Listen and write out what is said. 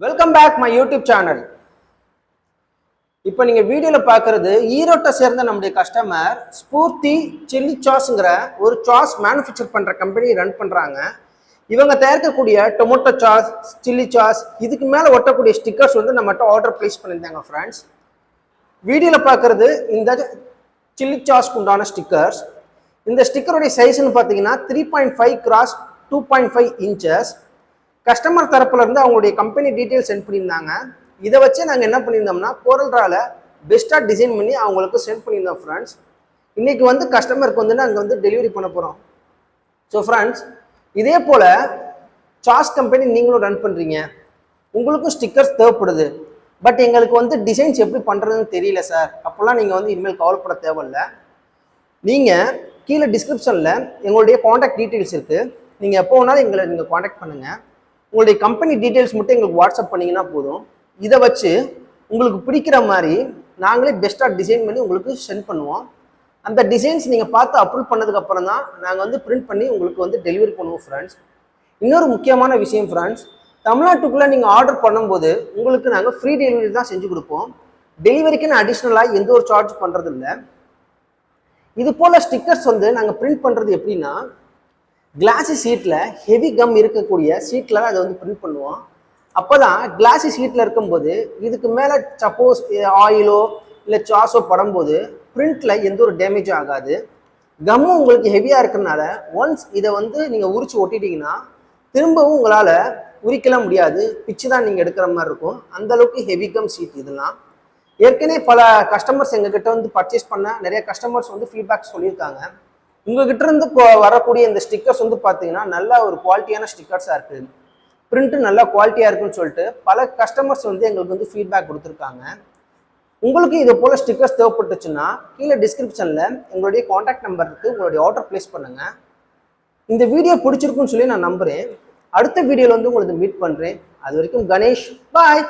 Welcome back my YouTube channel இப்போ நீங்கள் வீடியோவில் பார்க்குறது ஈரோட்டை சேர்ந்த நம்முடைய கஸ்டமர் ஸ்பூர்த்தி சில்லி சாஸ்ங்கிற ஒரு சாஸ் மேனுஃபேக்சர் பண்ணுற கம்பெனி ரன் பண்ணுறாங்க இவங்க தயாரிக்கக்கூடிய டொமேட்டோ சாஸ் சில்லி சாஸ் இதுக்கு மேலே ஒட்டக்கூடிய ஸ்டிக்கர்ஸ் வந்து நம்மகிட்ட ஆர்டர் ப்ளேஸ் பண்ணியிருந்தாங்க ஃப்ரெண்ட்ஸ் வீடியோவில் பார்க்குறது இந்த சில்லி சாஸ்க்கு உண்டான ஸ்டிக்கர்ஸ் இந்த ஸ்டிக்கருடைய சைஸ்னு பார்த்தீங்கன்னா three point five cross two point five inches customer தரப்புல இருந்து அவங்களுடைய கம்பெனி டீட்டெயில் சென்ட் பண்ணியிருந்தாங்க. இதை வச்சு நாங்கள் என்ன பண்ணியிருந்தோம்னா கோரல்ட்ரால பெஸ்ட்டாக டிசைன் பண்ணி அவங்களுக்கு சென்ட் பண்ணியிருந்தோம் ஃப்ரெண்ட்ஸ் இன்றைக்கி வந்து கஸ்டமருக்கு வந்து நாங்கள் வந்து டெலிவரி பண்ண போகிறோம் ஸோ ஃப்ரெண்ட்ஸ் இதே போல் சாஸ் கம்பெனி நீங்களும் ரன் பண்ணுறீங்க உங்களுக்கும் ஸ்டிக்கர்ஸ் தேவைப்படுது. பட் எங்களுக்கு வந்து டிசைன்ஸ் எப்படி பண்ணுறதுன்னு தெரியல சார் அப்போல்லாம் நீங்கள் வந்து இனிமேல் கவலைப்பட தேவையில்ல. நீங்கள் கீழே டிஸ்கிரிப்ஷனில் எங்களுடைய காண்டாக்ட் டீட்டெயில்ஸ் இருக்குது நீங்கள் எப்போ வேணாலும் எங்களை நீங்கள் காண்டாக்ட் பண்ணுங்கள் உங்களுடைய கம்பெனி டீட்டெயில்ஸ் மட்டும் எங்களுக்கு வாட்ஸ்அப் பண்ணிங்கன்னா போதும். இதை வச்சு உங்களுக்கு பிடிக்கிற மாதிரி நாங்களே பெஸ்ட்டாக டிசைன் பண்ணி உங்களுக்கு சென்ட் பண்ணுவோம். அந்த டிசைன்ஸ் நீங்கள் பார்த்து அப்ரூவ் பண்ணதுக்கப்புறம் தான் நாங்கள் வந்து பிரிண்ட் பண்ணி உங்களுக்கு வந்து டெலிவரி பண்ணுவோம் ஃப்ரெண்ட்ஸ் இன்னொரு முக்கியமான விஷயம் ஃப்ரெண்ட்ஸ் தமிழ்நாட்டுக்குள்ளே நீங்கள் ஆர்டர் பண்ணும்போது உங்களுக்கு நாங்கள் ஃப்ரீ டெலிவரி தான் செஞ்சு கொடுப்போம். டெலிவரிக்குன்னு அடிஷ்னலாக எந்த ஒரு சார்ஜ் பண்ணுறது இல்லை இது போல் ஸ்டிக்கர்ஸ் வந்து நாங்கள் பிரிண்ட் பண்ணுறது எப்படின்னா கிளாஸி சீட்டில் ஹெவி கம் இருக்கக்கூடிய சீட்டில் அதை வந்து பிரிண்ட் பண்ணுவோம். அப்போ தான் கிளாஸி சீட்டில் இருக்கும்போது இதுக்கு மேலே சப்போஸ் ஆயிலோ இல்லை சாஸோ படும்போது பிரிண்டில் எந்த ஒரு டேமேஜும் ஆகாது. கம்மும் உங்களுக்கு ஹெவியாக இருக்கிறனால ஒன்ஸ் இதை வந்து நீங்கள் உரிச்சு ஒட்டிட்டீங்கன்னா திரும்பவும் உங்களால் உரிக்கலாம் முடியாது. பிச்சு தான் நீங்கள் எடுக்கிற மாதிரி இருக்கும். அந்த அளவுக்கு ஹெவி கம் சீட் இதெல்லாம். ஏற்கனவே பல கஸ்டமர்ஸ் எங்ககிட்ட வந்து பர்ச்சேஸ் பண்ண நிறைய கஸ்டமர்ஸ் வந்து ஃபீட்பேக் சொல்லியிருக்காங்க. உங்ககிட்ட இருந்து வரக்கூடிய இந்த ஸ்டிக்கர்ஸ் வந்து பார்த்தீங்கன்னா நல்ல ஒரு குவாலிட்டியான ஸ்டிக்கர்ஸாக இருக்குது பிரிண்ட்டு நல்லா குவாலிட்டியாக இருக்குன்னு சொல்லிட்டு பல கஸ்டமர்ஸ் வந்து எங்களுக்கு வந்து ஃபீட்பேக் கொடுத்துருக்காங்க. உங்களுக்கு இது போல் ஸ்டிக்கர்ஸ் தேவைப்பட்டுச்சுன்னா கீழே டிஸ்கிரிப்ஷனில் எங்களுடைய காண்டாக்ட் நம்பர் இருக்குது உங்களுடைய ஆர்டர் ப்ளேஸ் பண்ணுங்கள் இந்த வீடியோ பிடிச்சிருக்குன்னு சொல்லி நான் நம்புகிறேன் அடுத்த வீடியோவில் வந்து உங்களுக்கு மீட் பண்ணுறேன் அது வரைக்கும் கணேஷ் பாய்